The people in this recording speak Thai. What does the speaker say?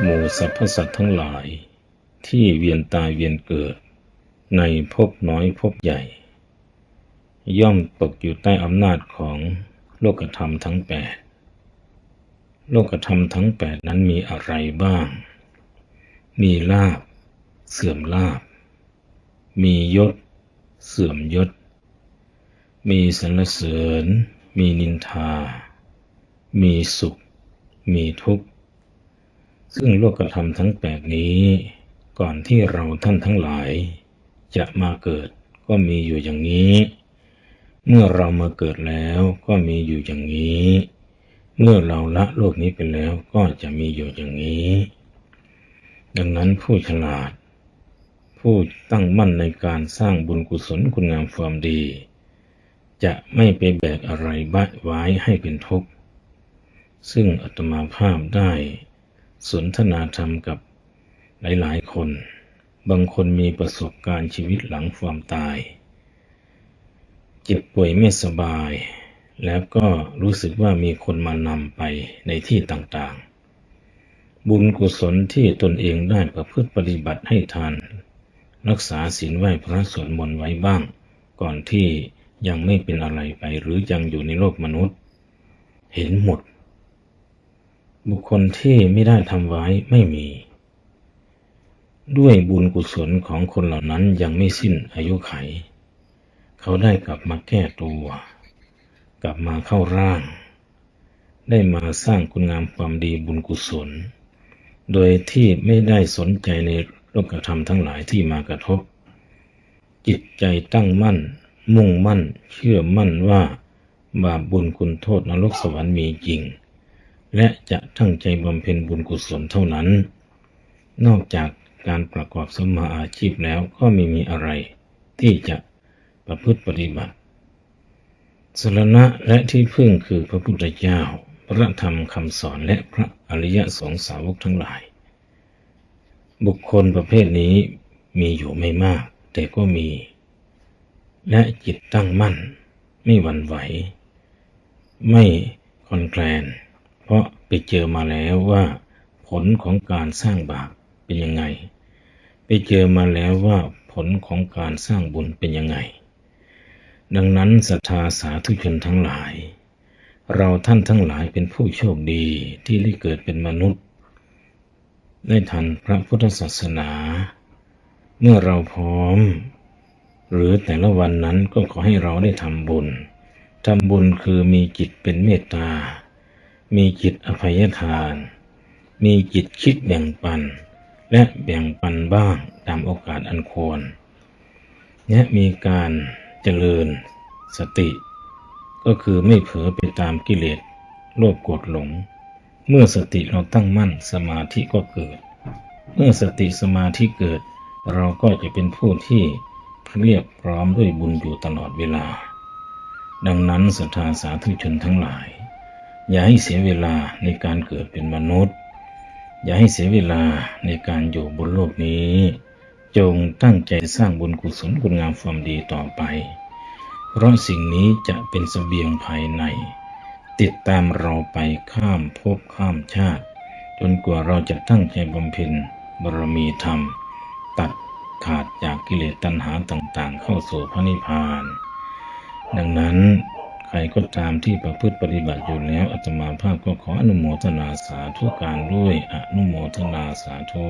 หมูสรรพสัตว์ทั้งหลาย ที่เวียนตายเวียนเกิด ในภพน้อยภพใหญ่ ย่อมตกอยู่ใต้อำนาจของโลกธรรมทั้งแปดโลกธรรมทั้งแปดนั้นมีอะไรบ้าง มีลาบ เสื่อมลาบ มียศ เสื่อมยศ มีสรรเสริญ มีนินทา มีสุข มีทุกข์ ซึ่งโลกธรรมทั้งแปดนี้ ก่อนที่เราท่านทั้งหลาย จะมาเกิดก็มีอยู่อย่างนี้ เมื่อเรามาเกิดแล้วก็มีอยู่อย่างนี้ เมื่อเราละโลกนี้ไปแล้วก็จะมีอยู่อย่างนี้ ดังนั้นผู้ฉลาด ผู้ตั้งมั่นในการสร้างบุญกุศลคุณงามความดี จะไม่ไปแบกอะไรบ้ไว้ให้เป็นทุกข์ ซึ่งอัตมาภาพได้ สนทนาธรรมกับหลายๆคน บางคนมีประสบการณ์ชีวิตหลังความตาย เจ็บป่วยไม่สบาย แล้วก็รู้สึกว่ามีคนมานำไปในที่ต่างๆ บุญกุศลที่ตนเองได้ประพฤติปฏิบัติให้ทาน รักษาศีลไหว้พระสวดมนต์ไว้บ้าง ก่อนที่ยังไม่เป็นอะไรไปหรือยังอยู่ในโลกมนุษย์ เห็นหมด บุคคลที่ไม่ได้ทำไว้ไม่มี ด้วยบุญกุศลของคนเหล่านั้นยังไม่สิ้นอายุไข เขาได้กลับมาแก้ตัว กลับมาเข้าร่าง ได้มาสร้างคุณงามความดีบุญกุศล โดยที่ไม่ได้สนใจในโลกธรรมทั้งหลายที่มากระทบ จิตใจตั้งมั่น มุ่งมั่น เชื่อมั่นว่า บาปบุญคุณโทษนรกสวรรค์มีจริง และจะตั้งใจบำเพ็ญบุญกุศลเท่านั้น นอกจากการประกอบสมาอาชีพแล้วก็ไม่มีอะไร ที่จะประพฤติปฏิบัติสรณะและที่พึ่งคือพระพุทธเจ้า พระธรรมคำสอนและพระอริยสงสาวกทั้งหลาย บุคคลประเภทนี้มีอยู่ไม่มาก แต่ก็มี และจิตตั้งมั่น ไม่หวั่นไหว ไม่คอนแคลน เพราะไปเจอมาแล้วว่า ผลของการสร้างบาปเป็นยังไง ไปเจอมาแล้วว่าผลของการสร้างบุญเป็นยังไง ดังนั้นศรัทธาสาธุชนทั้งหลาย เราท่านทั้งหลายเป็นผู้โชคดีที่ได้เกิดเป็นมนุษย์ ได้ทันพระพุทธศาสนา เมื่อเราพร้อม หรือแต่ละวันนั้นก็ขอให้เราได้ทำบุญทำบุญคือมีจิตเป็นเมตตา มีจิตอภัยทาน มีจิตคิดแบ่งปัน และแบ่งปันบ้างตามโอกาสอันควร และมีการเจริญสติ ก็คือไม่เผลอไปตามกิเลสโลภโกรธหลง เมื่อสติเราตั้งมั่นสมาธิก็เกิด เมื่อสติสมาธิเกิด เราก็จะเป็นผู้ที่เรียบพร้อมด้วยบุญอยู่ตลอดเวลา ดังนั้นศรัทธาสาธุชนทั้งหลาย อย่าให้เสียเวลาในการเกิดเป็นมนุษย์ อย่าให้เสียเวลาในการอยู่บนโลกนี้ จงตั้งใจสร้างบุญกุศลคุณงามความดีต่อไป เพราะสิ่งนี้จะเป็นสเสบียงภายใน ติดตามเราไปข้ามภพข้ามชาติ จนกว่าเราจะตั้งใจบำเพ็ญบารมีธรรม ตัดขาดจากกิเลสตัณหาต่างๆ เข้าสู่พระนิพพาน ดังนั้น รก็ตามที่ประพฤติปฏิบัติอยู่แล้วอาตมาภาพก็ขออนุโมทนาสาธุการด้วยอนุโมทนาสาธุ